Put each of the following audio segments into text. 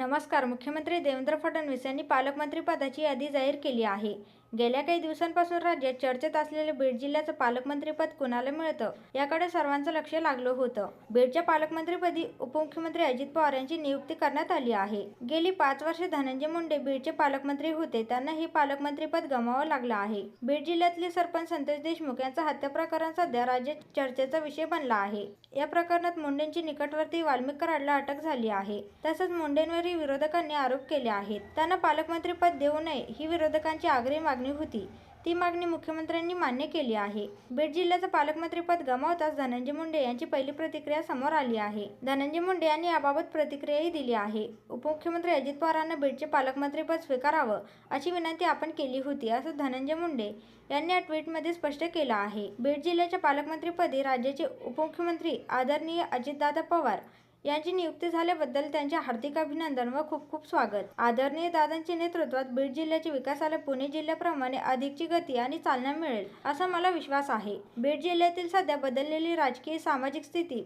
नमस्कार. मुख्यमंत्री देवेंद्र फडणवीस यांनी पालकमंत्रीपदाची यादी जाहीर केली आहे. गेल्या काही दिवसांपासून राज्यात चर्चेत असलेले बीड जिल्ह्याचं पालकमंत्रीपद कुणाला मिळतं याकडे सर्वांचं लक्ष लागलं होतं. बीडच्या पालकमंत्रीपदी उपमुख्यमंत्री अजित पवार यांची नियुक्ती करण्यात आली आहे. गेली पाच वर्षे धनंजय मुंडे बीडचे पालकमंत्री होते त्यांना हे पालकमंत्रीपद गमावं लागलं आहे. बीड जिल्ह्यातले सरपंच संतोष देशमुख यांचा हत्या प्रकरण सध्या राज्यात चर्चेचा विषय बनला आहे. या प्रकरणात मुंडेंची निकटवर्ती वाल्मिक कराडला अटक झाली आहे. तसंच मुंडेंवरही विरोधकांनी आरोप केले आहेत. त्यांना पालकमंत्रीपद देऊ नये ही विरोधकांची आग्रही मागणी होती. ती मागणी मुख्यमंत्र्यांनी मान्य केली आहे. बीड जिल्ह्याचं पालकमंत्रीपद गमावताच धनंजय मुंडे यांची पहिली प्रतिक्रिया समोर आली आहे. धनंजय मुंडे यांनी याबाबत प्रतिक्रियाही दिली आहे. उपमुख्यमंत्री अजित पवारांना बीडचे पालकमंत्रीपद स्वीकारावं अशी विनंती आपण केली होती असं धनंजय मुंडे यांनी या ट्विटमध्ये स्पष्ट केलं आहे. बीड जिल्ह्याच्या पालकमंत्रीपदी राज्याचे उपमुख्यमंत्री आदरणीय अजितदादा पवार यांची नियुक्ती झाल्याबद्दल त्यांचे हार्दिक अभिनंदन व खूप खूप स्वागत. आदरणीय दादांच्या नेतृत्वात बीड जिल्ह्याच्या विकासाला पुणे जिल्ह्याप्रमाणे अधिकची गती आणि चालना मिळेल असा मला विश्वास आहे. बीड जिल्ह्यातील सध्या बदललेली राजकीय सामाजिक स्थिती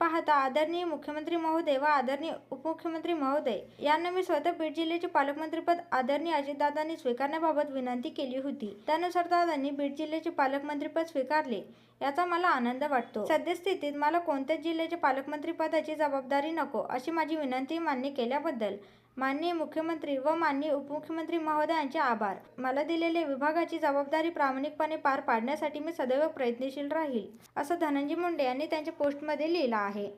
पाहता आदरणीय मुख्यमंत्री महोदय व आदरणीय उपमुख्यमंत्री महोदय यांना मी स्वतः बीड जिल्ह्याचे पालकमंत्रीपद आदरणीय अजितदादांनी स्वीकारण्याबाबत विनंती केली होती. त्यानुसार दादांनी बीड जिल्ह्याचे पालकमंत्रीपद स्वीकारले याचा मला आनंद वाटतो. सद्यस्थितीत मला कोणत्याच जिल्ह्याच्या पालकमंत्रीपदाची जबाबदारी नको अशी माझी विनंती मान्य केल्याबद्दल माननीय मुख्यमंत्री व माननीय उपमुख्यमंत्री महोदयांचे आभार. मला दिलेल्या विभागाची जबाबदारी प्रामाणिकपणे पार पाडण्यासाठी मी सदैव प्रयत्नशील राहील असं धनंजय मुंडे यांनी त्यांच्या पोस्टमध्ये लिहिलं आहे.